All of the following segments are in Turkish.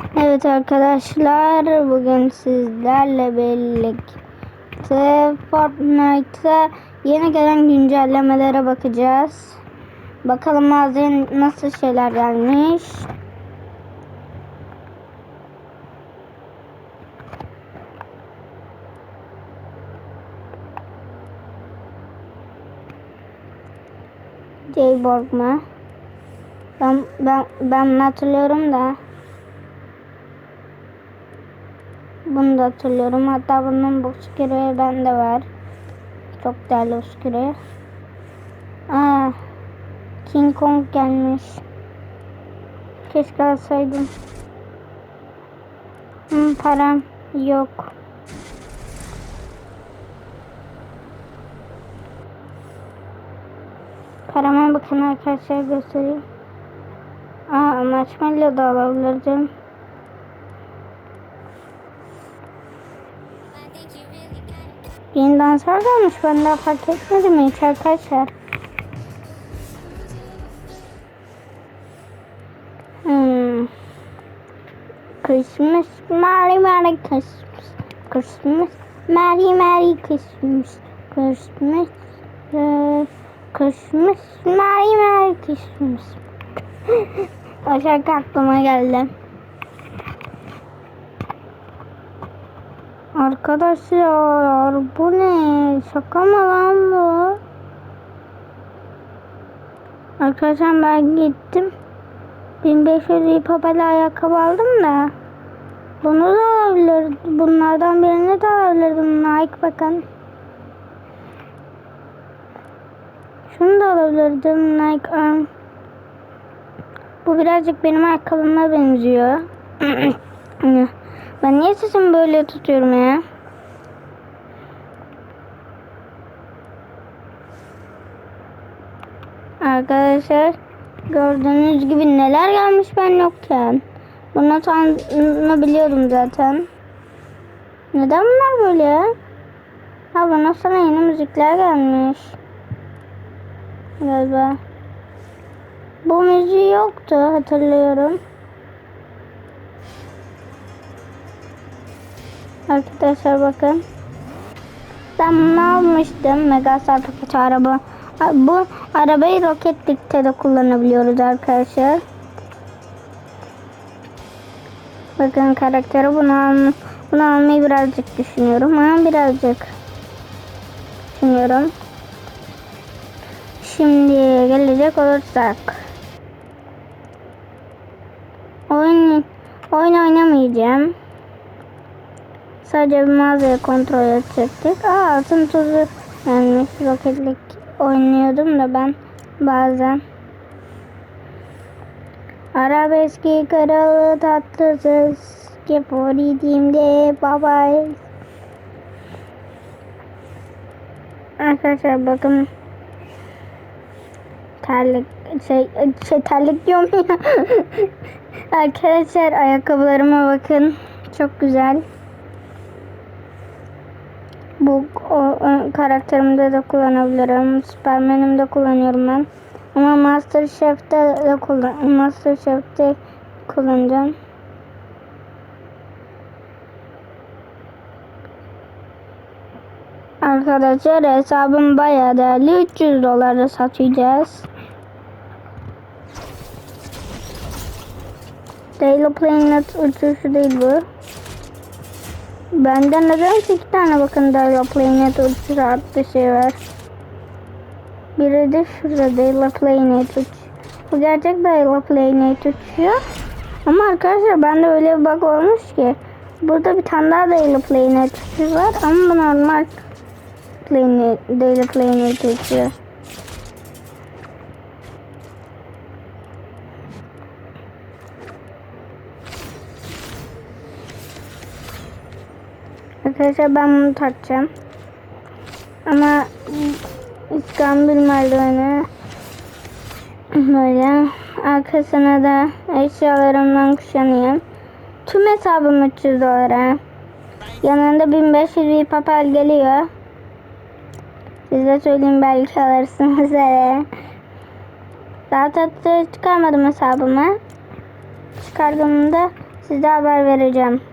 Evet arkadaşlar bugün sizlerle birlikte Fortnite'a yeni gelen güncellemelere bakacağız. Bakalım mağazaya nasıl şeyler gelmiş. Jayborg mu? Ben, ben, ben hatırlıyorum da. Bunu da hatırlıyorum. Hatta bunun bu skürü bende var. Çok değerli bu skürü. Aa, King Kong gelmiş. Keşke alsaydım. Hmm, param yok. Parama bakın arkadaşlar göstereyim. Aa, marshmallow da alabilirdim. Yeni danslar gelmiş. Ben daha fark etmedim hiç arkadaşlar. Hmm. Christmas, Merry Merry Christmas. Christmas, Merry Merry Christmas. Christmas, uh, Christmas, Merry Merry Christmas. o şarkı aklıma geldi. Arkadaşlar bu ne? Şaka mı lan bu? Arkadaşlar ben gittim. 1500 papel ayakkabı aldım da. Bunu da alabilir. Bunlardan birini de alabilirdim. Nike bakın. Şunu da alabilirdim. Nike Arm. Bu birazcık benim ayakkabıma benziyor. Ben niye sesimi böyle tutuyorum ya? Arkadaşlar gördüğünüz gibi neler gelmiş ben yokken. Bunu tanını biliyordum zaten. Neden bunlar böyle? Ha bana sana yeni müzikler gelmiş. Galiba. Bu müziği yoktu hatırlıyorum. Arkadaşlar bakın. Ben bunu almıştım. Megastar paket araba. Bu arabayı roketlikte de kullanabiliyoruz arkadaşlar. Bakın karakteri bunu, al bunu almayı birazcık düşünüyorum. Ama birazcık düşünüyorum. Şimdi gelecek olursak. Oyun, oyun oynamayacağım. Sadece bir mağazayı kontrol edecektik. Aa altın tuzu gelmiş. Roketlik oynuyordum da ben bazen. Arabeski kralı tatlısız. Geforidimde babay. Arkadaşlar bakın. Terlik şey, şey terlik diyorum ya. Arkadaşlar ayakkabılarıma bakın. Çok güzel. Bu o, o, karakterimde de kullanabilirim. Superman'imde kullanıyorum ben. Ama Master Chef'te de kullan Master Chef'te kullanacağım. Arkadaşlar hesabım bayağı değerli. 300 dolara satacağız. Daily Planet uçuşu değil bu. Bende neden iki tane bakın Daily Planet uçuşu adlı şey var. Biri de şurada Daily Planet uç. Bu gerçek Daily Planet uçuyor. Ama arkadaşlar bende öyle bir bug olmuş ki. Burada bir tane daha Daily Planet uçuyor var ama bu normal Daily Planet uçuyor. Arkadaşlar ben bunu takacağım. Ama İskambil merdiveni böyle arkasına da eşyalarımdan kuşanayım. Tüm hesabım 300 dolara. Yanında 1500 bir papel geliyor. Size söyleyeyim belki alırsınız. Daha tatlı çıkarmadım hesabımı. Çıkardığımda Size haber vereceğim.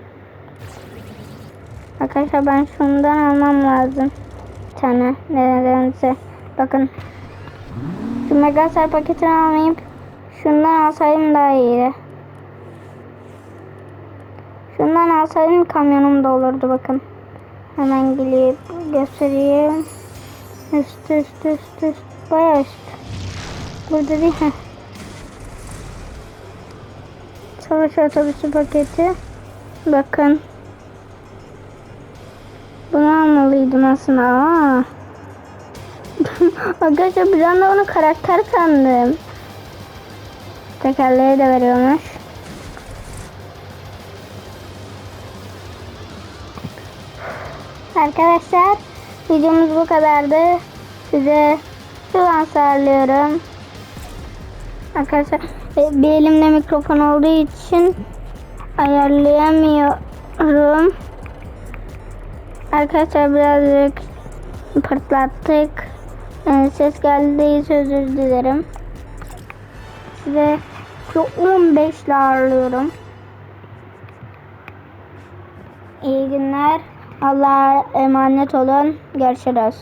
Arkadaşlar ben şundan almam lazım. Bir tane nedense. Bakın. Şu Megastar paketini almayıp şundan alsaydım daha iyiydi. Şundan alsaydım kamyonum da olurdu bakın. Hemen gelip göstereyim. Üst üst üst üst. Bayağı üst. Burada değil. Heh. Savaş otobüsü paketi. Bakın. Almalıydım aslında. Aa. Arkadaşlar bir anda onu karakter sandım. Tekerleği de veriyormuş. Arkadaşlar videomuz bu kadardı. Size şuradan sağlıyorum. Arkadaşlar bir elimde mikrofon olduğu için ayarlayamıyorum. Arkadaşlar birazcık pırtlattık. E, ses geldiyse özür dilerim. Size şu 15 ile ağırlıyorum. İyi günler. Allah'a emanet olun. Görüşürüz.